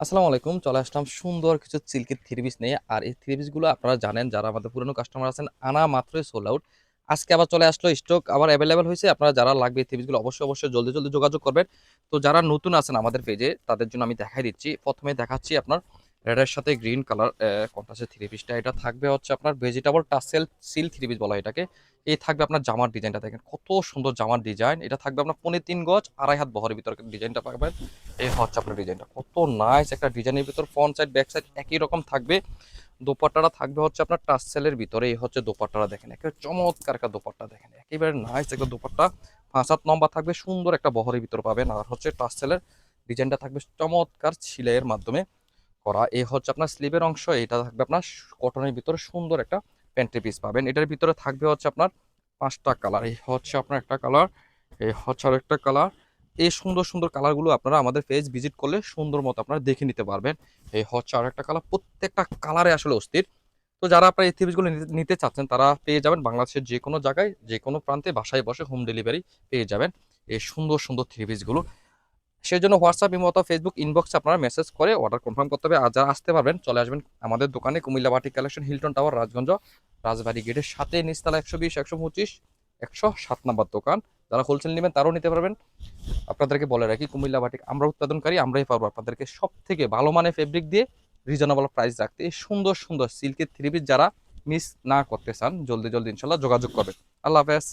আসসালামু আলাইকুম, চলে আসলাম সুন্দর কিছু সিল্কের থ্রি পিস নিয়ে। আর এই থ্রি পিসগুলো আপনারা জানেন, যারা আমাদের পুরনো কাস্টমার আছেন, আনা মাত্রই সোল আউট আজকে আবার চলে আসলো স্টক আবার অ্যাভেলেবেল হয়েছে। আপনারা যারা লাগবে এই থ্রি পিসগুলো অবশ্যই অবশ্যই জলদি জলদি যোগাযোগ করবেন। তো যারা নতুন আছেন আমাদের পেজে তাদের জন্য আমি দেখাই দিচ্ছি। প্রথমে দেখাচ্ছি আপনার রেডের সাথে গ্রিন কালার কন্ট্রাস্টের থ্রি পিসটা এটা থাকবে হচ্ছে আপনার ভেজিটেবল টাসেল সিল থ্রি পিস বলা এটাকে। এই থাকবে আপনার জামার ডিজাইনটা দেখেন, কত সুন্দর জামার ডিজাইন। এটা থাকবে আপনার পনেরো তিন গজ, আড়াই হাত বহরের ভিতরে ডিজাইনটা পাবেন। এই হচ্ছে আপনার ডিজাইনটা। কত নাইস একটা ডিজাইনের ভিতর ফ্রন্ট সাইড ব্যাক সাইড একই রকম থাকবে। দোপাট্টাটা থাকবে হচ্ছে আপনার টাসেলের ভিতরে। এই হচ্ছে দোপাট্টাটা দেখেন, একেবারে চমৎকার একটা দোপাট্টা দেখেন। একেবারে নাইস একটা দোপাট্টা। পাঁচ হাত লম্বা থাকবে, সুন্দর একটা বহরের ভিতর পাবেন। আর হচ্ছে টাসেলের ডিজাইনটা থাকবে চমৎকার ছিলের মাধ্যমে। করা। এই হচ্ছে আপনার স্লিভের অংশ, এটা থাকবে আপনার কটনের ভিতরে সুন্দর একটা প্যান্টের পিস পাবেন। এটার ভিতরে থাকবে হচ্ছে আপনার পাঁচটা কালার এই হচ্ছে আপনার একটা কালার এই হচ্ছে আর একটা কালার এই সুন্দর সুন্দর কালারগুলো আপনারা আমাদের পেজ ভিজিট করলে সুন্দর মতো আপনারা দেখে নিতে পারবেন। এই হচ্ছে আর একটা কালার প্রত্যেকটা কালারে আসলে অস্থির। তো যারা আপনারা এই থিবিসগুলো নিতে চাচ্ছেন, তারা পেয়ে যাবেন বাংলাদেশের যে কোনো জায়গায়, যে কোনো প্রান্তে বাসায় বসে হোম ডেলিভারি পেয়ে যাবেন। এই সুন্দর সুন্দর থ্রি পিসগুলো সেই জন্য হোয়াটসঅ্যাপ ইমো অথবা ফেসবুক ইনবক্সে আপনারা মেসেজ করে অর্ডার কনফার্ম করতে হবে। আর যারা আসতে পারবেন, চলে আসবেন আমাদের দোকানে কুমিল্লা বাটি collection Hilton tower Rajganj, Rajbari গেটের সাথে নিচতলা একশো বিশ, একশো পঁচিশ, একশো সাত নাম্বার দোকান। যারা হোলসেল নেবেন, তারাও নিতে পারবেন। আপনাদেরকে বলে রাখি, কুমিল্লা বাটিক আমরা উৎপাদনকারী, আমরাই পারব। আপনাদেরকে সব থেকে ভালো মানের ফেব্রিক দিয়ে রিজনেবল প্রাইস রাখতে এই সুন্দর সুন্দর সিল্কের থ্রি পিস যারা মিস না করতে চান, জলদি জলদি ইনশাল্লাহ যোগাযোগ করবেন। আল্লাহ হাফেজ।